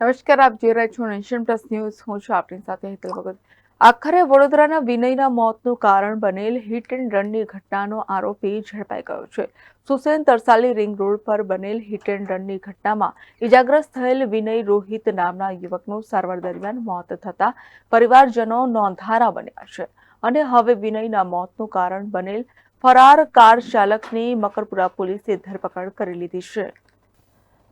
નમસ્કાર, આપ જોઈ રહ્યા છો નેશન પ્લસ ન્યૂઝ. હું છું આપની સાથે હેતલ ભગત. આખરે વડોદરાના વિનયના મોતનું કારણ બનેલ હિટ એન્ડ રનની ઘટનાનો આરોપી ઝડપાઈ ગયો છે. સુસેન તરસાલી રિંગ રોડ પર બનેલ હિટ એન્ડ રનની ઘટનામાં ઇજાગ્રસ્ત થયેલ વિનય રોહિત નામના યુવકનું સારવાર દરમિયાન મોત થતા પરિવારજનો નોંધારા બન્યા છે. અને હવે વિનયના મોતનું કારણ બનેલ ફરાર કાર ચાલકની મકરપુરા પોલીસે ધરપકડ કરી લીધી છે.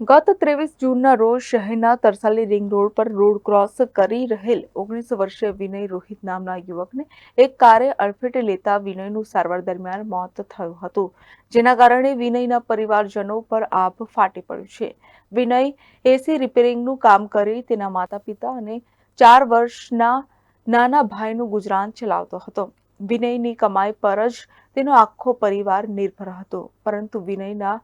ગત ત્રેવીસ જૂનના રોજ શહેરના તરસાલી રિંગ રોડ પર રોડ ક્રોસ કરી રહેલ ઓગણીસ વર્ષીય વિનય રોહિત નામના યુવકને એક કારે અડફેટે લેતા વિનયનું સારવાર દરમિયાન મોત થયું હતું, જેના કારણે વિનયના પરિવારજનો પર આભ ફાટી પડ્યું છે. વિનય એસી રિપેરિંગનું કામ કરી તેના માતા પિતા અને ચાર વર્ષના નાના ભાઈનું ગુજરાન ચલાવતો હતો. વિનયની કમાઈ પર જ તેનો આખો પરિવાર નિર્ભર હતો, પરંતુ વિનયના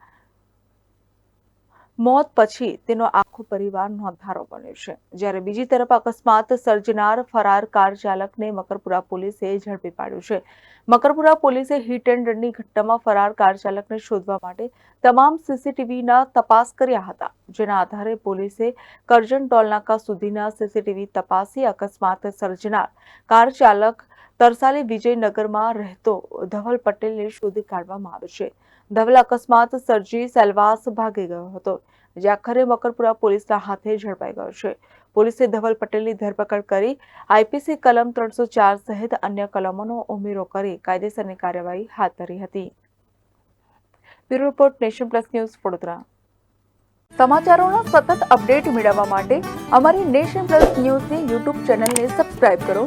મોત પછી તેનો આખો પરિવાર નોંધારો બન્યો છે. જ્યારે બીજી તરફ અકસ્માત સર્જનાર ફરાર કાર ચાલકને મકરપુરા પોલીસે ઝડપી પાડ્યો છે. મકરપુરા પોલીસે હિટ એન્ડ રનની ઘટનામાં ફરાર કાર ચાલકને શોધવા માટે તમામ સીસીટીવીના તપાસ કર્યા હતા. જેના આધારે પોલીસે કરજણ ટોલનાકા સુધીના સીસીટીવી તપાસી અકસ્માત સર્જનાર કાર ચાલક તરસાલી વિજયનગરમાં રહેતો ધવલ પટેલને શોધી કાઢવામાં આવ્યો છે. ધવલ અકસ્માત સર્જી સેલવાસ ભાગી ગયો હતો, જે આખરે મકરપુરા પોલીસના હાથે ઝડપાઈ ગયો છે. પોલીસે ધવલ પટેલની ધરપકડ કરી આઈપીસી કલમ ત્રણસો ચાર સહિત અન્ય કલમોનો ઉમેરો કરી કાયદેસરની કાર્યવાહી હાથ ધરી હતી. Bureau report Nation Plus News Vadodara. સમાચારોના સતત અપડેટ મેળવવા માટે અમારી નેશન પ્લસ ન્યૂઝની યુટ્યુબ ચેનલને સબસ્ક્રાઇબ કરો.